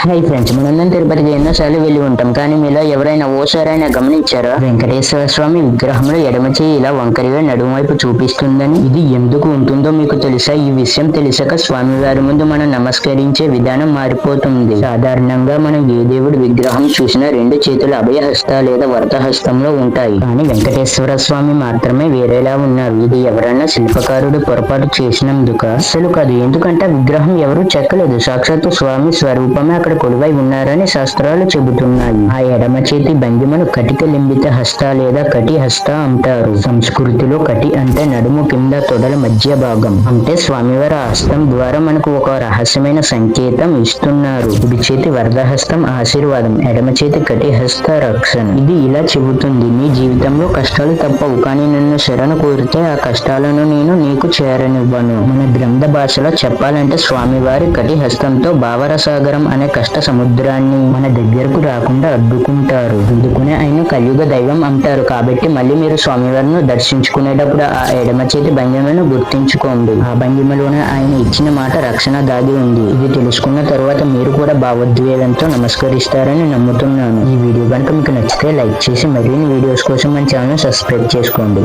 Hi friends మనందరం తిరుపతికి ఎన్నోసార్లు వెళ్ళి ఉంటాం. కానీ మీలో ఎవరైనా ఓసారైనా గమనించారా? వెంకటేశ్వర స్వామి విగ్రహంలో ఎడమ చేయి ఇలా వంకరిగా నడుము వైపు చూపిస్తుందని ఇది ఎందుకు ఉంటుందో మీకు తెలుసా? ఈ విషయం తెలిసాక స్వామి వారి ముందు మనం నమస్కరించే విధానం మారిపోతుంది. సాధారణంగా మనం ఏ దేవుడి విగ్రహం చూసినా రెండు చేతులు అభయహస్త లేదా వరతహస్తంలో ఉంటాయి. కానీ వెంకటేశ్వర స్వామి మాత్రమే వేరేలా ఉన్నారు. ఇది ఎవరైనా శిల్పకారుడు పొరపాటు చేసినందుక? అసలు కాదు. ఎందుకంటే విగ్రహం ఎవరు చెక్కలేదు. సాక్షాత్తు స్వామి స్వరూపమే అక్కడ కొలువై ఉన్నారని శాస్త్రాలు చెబుతున్నాయి. ఆ ఎడమ చేతి భంగిమను కటిక లింబిత హస్త లేదా కటి హస్త అంటారు. సంస్కృతిలో కటి అంటే నడుము కింద తొడల మధ్య భాగం. అంటే స్వామివారి హస్తం ద్వారా మనకు ఒక రహస్యమైన సంకేతం ఇస్తున్నారు. కుడి చేతి వరదహస్తం ఆశీర్వాదం ఎడమ చేతి కటి హస్త రక్షణ. ఇది ఇలా చెబుతుంది నీ జీవితంలో కష్టాలు తప్పవు కానీ నన్ను శరణు కోరితే ఆ కష్టాలను నేను నీకు చేరనివ్వను. మన గ్రంథ భాషలో చెప్పాలంటే స్వామివారి కటి హస్తంతో భావరసాగరం అనే కష్ట సముద్రాన్ని మన దగ్గరకు రాకుండా అడ్డుకుంటారు. అందుకునే ఆయన కలియుగ దైవం అంటారు. కాబట్టి మళ్ళీ మీరు స్వామివారిని దర్శించుకునేటప్పుడు ఆ ఎడమ చేతి భంగిమను గుర్తించుకోండి. ఆ భంగిమలోనే ఆయన ఇచ్చిన మాట రక్షణ దాగి ఉంది. ఇది తెలుసుకున్న తర్వాత మీరు కూడా భావోద్వేగంతో నమస్కరిస్తారని నమ్ముతున్నాను. ఈ వీడియో కనుక మీకు నచ్చితే లైక్ చేసి మరిన్ని వీడియోస్ కోసం మన ఛానల్ సబ్స్క్రైబ్ చేసుకోండి.